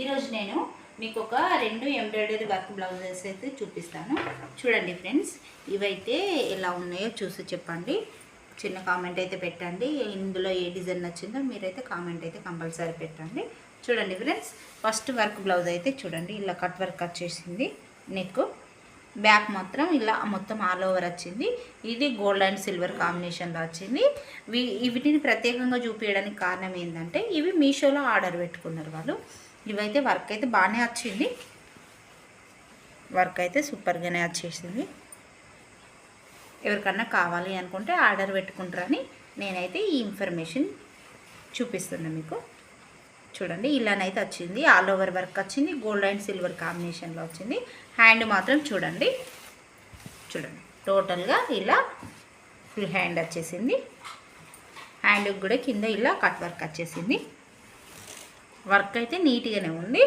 ఈరోజు నేను మీకు ఒక రెండు ఎంబ్రాయిడరీ వర్క్ బ్లౌజెస్ అయితే చూపిస్తాను. చూడండి ఫ్రెండ్స్ ఇవైతే ఎలా ఉన్నాయో చూసి చెప్పండి. చిన్న కామెంట్ అయితే పెట్టండి. ఇందులో ఏ డిజైన్ నచ్చిందో మీరైతే కామెంట్ అయితే కంపల్సరీ పెట్టండి. చూడండి ఫ్రెండ్స్ ఫస్ట్ వర్క్ బ్లౌజ్ అయితే చూడండి. ఇలా కట్ వర్క్ వచ్చేసింది. నెక్ బ్యాక్ మాత్రం ఇలా మొత్తం ఆల్ ఓవర్ వచ్చింది. ఇది గోల్డ్ అండ్ సిల్వర్ కాంబినేషన్లో వచ్చింది. వీ- వీటిని ప్రత్యేకంగా చూపించడానికి కారణం ఏంటంటే ఇవి మీషోలో ఆర్డర్ పెట్టుకున్నారు వాళ్ళు. ఇవైతే వర్క్ అయితే బాగానే వచ్చింది. వర్క్ అయితే సూపర్గానే వచ్చేసింది. ఎవరికన్నా కావాలి అనుకుంటే ఆర్డర్ పెట్టుకుంటారని నేనైతే ఈ ఇన్ఫర్మేషన్ చూపిస్తున్నా మీకు. చూడండి ఇలానైతే వచ్చింది. ఆల్ ఓవర్ వర్క్ వచ్చింది. గోల్డ్ అండ్ సిల్వర్ కాంబినేషన్లో వచ్చింది. హ్యాండ్ మాత్రం చూడండి. చూడండి. టోటల్గా ఇలా ఫుల్ హ్యాండ్ వచ్చేసింది. హ్యాండ్కి కూడా కింద ఇలా కట్ వర్క్ వచ్చేసింది. వర్క్ అయితే నీట్గానే ఉంది.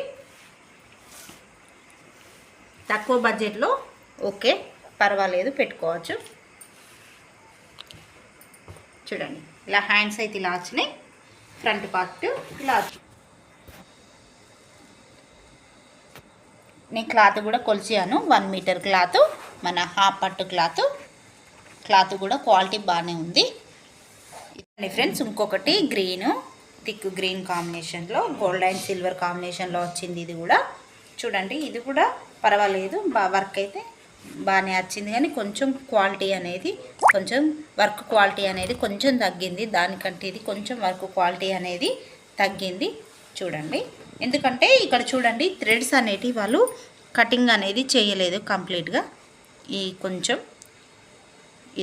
తక్కువ బడ్జెట్లో ఓకే పర్వాలేదు పెట్టుకోవచ్చు. చూడండి. ఇలా హ్యాండ్స్ అయితే ఇలా వచ్చినాయి. ఫ్రంట్ పార్ట్ ఇలా నేను క్లాత్ కూడా కొలిచాను. వన్ మీటర్ క్లాత్ మన హాఫ్ పట్టు క్లాత్. క్లాత్ కూడా క్వాలిటీ బాగానే ఉంది. ఇదండి ఫ్రెండ్స్ ఇంకొకటి గ్రీన్ థిక్ గ్రీన్ కాంబినేషన్లో గోల్డ్ అండ్ సిల్వర్ కాంబినేషన్లో వచ్చింది ఇది కూడా. చూడండి ఇది కూడా పర్వాలేదు బా వర్క్ అయితే బాగానే వచ్చింది కానీ కొంచెం క్వాలిటీ అనేది కొంచెం వర్క్ క్వాలిటీ అనేది కొంచెం తగ్గింది. దానికంటే ఇది కొంచెం వర్క్ క్వాలిటీ అనేది తగ్గింది. చూడండి. ఎందుకంటే ఇక్కడ చూడండి థ్రెడ్స్ అనేటివి వాళ్ళు కటింగ్ అనేది చేయలేదు కంప్లీట్గా ఈ కొంచెం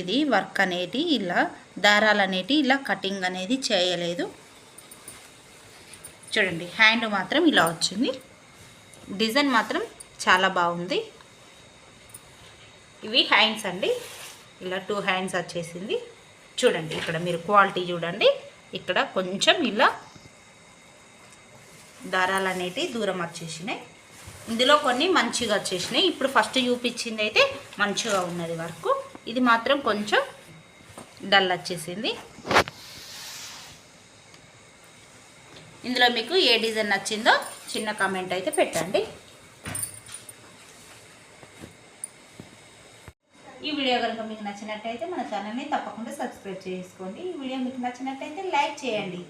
ఇది వర్క్ అనేది ఇలా దారాలు అనేటి ఇలా కటింగ్ అనేది చేయలేదు. చూడండి హ్యాండ్ మాత్రం ఇలా వచ్చింది. డిజైన్ మాత్రం చాలా బాగుంది. ఇవి హ్యాండ్స్ అండి. ఇలా టూ హ్యాండ్స్ వచ్చేసింది. చూడండి ఇక్కడ మీరు క్వాలిటీ చూడండి. ఇక్కడ కొంచెం ఇలా దారాలు అనేటివి దూరం వచ్చేసినాయి. ఇందులో కొన్ని మంచిగా వచ్చేసినాయి. ఇప్పుడు ఫస్ట్ చూపించింది అయితే మంచిగా ఉన్నది వర్క్. ఇది మాత్రం కొంచెం డల్ వచ్చేసింది. ఇందులో మీకు ఏ డిజైన్ నచ్చిందో చిన్న కామెంట్ అయితే పెట్టండి. ఈ వీడియో కనుక మీకు నచ్చినట్టయితే మన ఛానల్ని తప్పకుండా సబ్స్క్రైబ్ చేసుకోండి. ఈ వీడియో మీకు నచ్చినట్టయితే లైక్ చేయండి.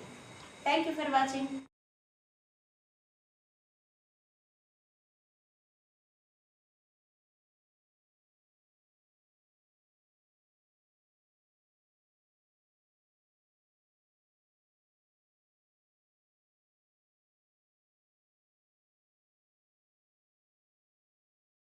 Thank you for watching